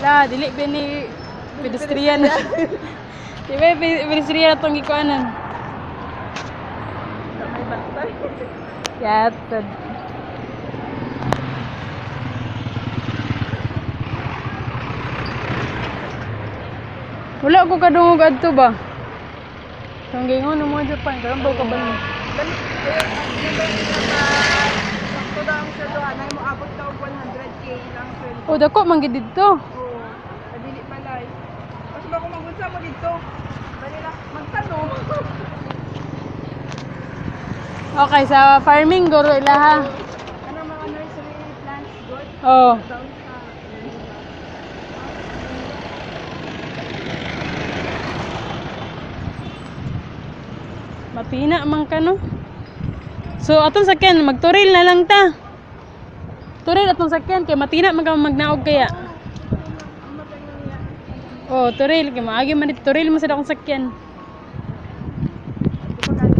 La, dili ba ni pedestrian. Di ba pe- pedestrian na itong ikuanan? Sa may bantay. Yatad. Wala ko kadungog adto ba? Kung gingon mo Japan, karon ba ka ba? ang na sakto daw ang sweldo, anay mo abot daw 100k lang sweldo. O dako man gid ba kung magunsa mo dito? Dali na, magtanong. Okay, sa farming guro ilaha. ano mga nursery plants good? Oh. Mapina man ka no. So atong sakyan magturil na lang ta. Turil atong sakyan kay matina man ka magnaog kaya. Niya. Oh, turil kay maagi man dito turil mo sa akong sakyan. Ganun